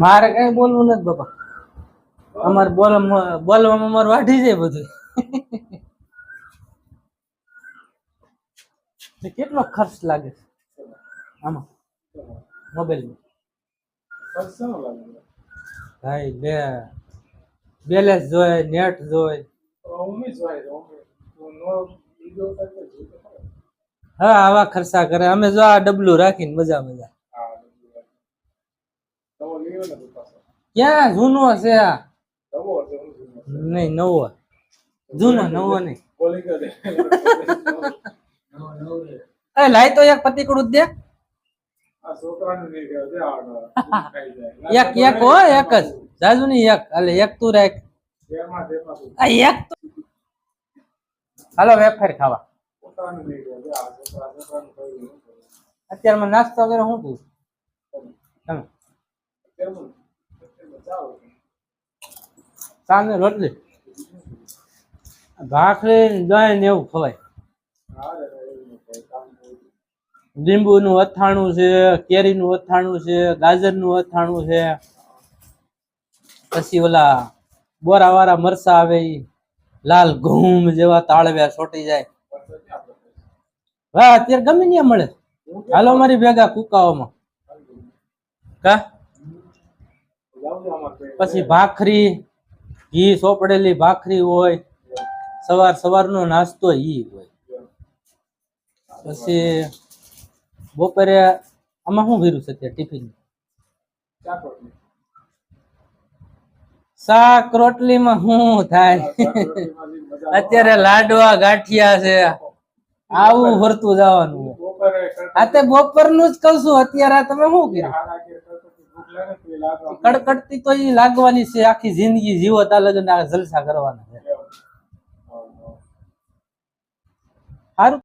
મારે કઈ બોલવું નથી બાપા. અમારે બોલવામાં બોલવામાં અમારે વાઢી જાય બધું. કેટલો ખર્ચ લાગે આમાં, મોબાઈલમાં? ભાઈ, બે, બેલેન્સ જોઈએ નેટ ખરો. હા, આવા ખર્ચા કરે. અમે જો આ ડબલું રાખીને મજા મજા હા નવો લીધો ને તું પાછો ક્યાં જૂનો છે આ. નહીં, નવો જૂનો, નવો નહીં. એ, લાય તો એક પતિકડું દે. એક એક હો, એક જ જાજુ નહીં, એક એટલે એક તું રાખ આ, એક હાલો, વેફર ખાવા. અત્યારમાં નાસ્તો વગેરે શું તું સાંજે રોટલી. ભાખરી દહીં ને એવું ખવાય. લીંબુ નું અથાણું છે, કેરીનું અથાણું છે, ગાજરનું અથાણું છે. પછી ઓલા બોરા વાળા મરસા આવે લાલ ઘઉં જેવા તાળવ્યા છોટી જાય. પણ તો ક્યાં આપણે? હા અત્યારે ગમે ત્યાં મળે. હાલો મારી ભેગા કુકાઓમાં. કા. પછી ભાખરી ઘી સોપડેલી ભાખરી હોય, સવાર સવારનો નાસ્તો ઈ હોય પછી બપોરે આમાં શું ભીરું છે ત્યાં ટિફિન શાક રોટલી. રોટલીમાં શું થાય. અત્યારે લાડવા ગાંઠિયા છે આવું ભરતું જવાનું. બપોરે આ તે બપોરનું જ કઉ છું અત્યારે તમે શું કર્યું તો એ કડકડતી તો ઈ લાગવાની છે આખી જિંદગી જીવો તા લગ્ન જલસા કરવાના છે. સારું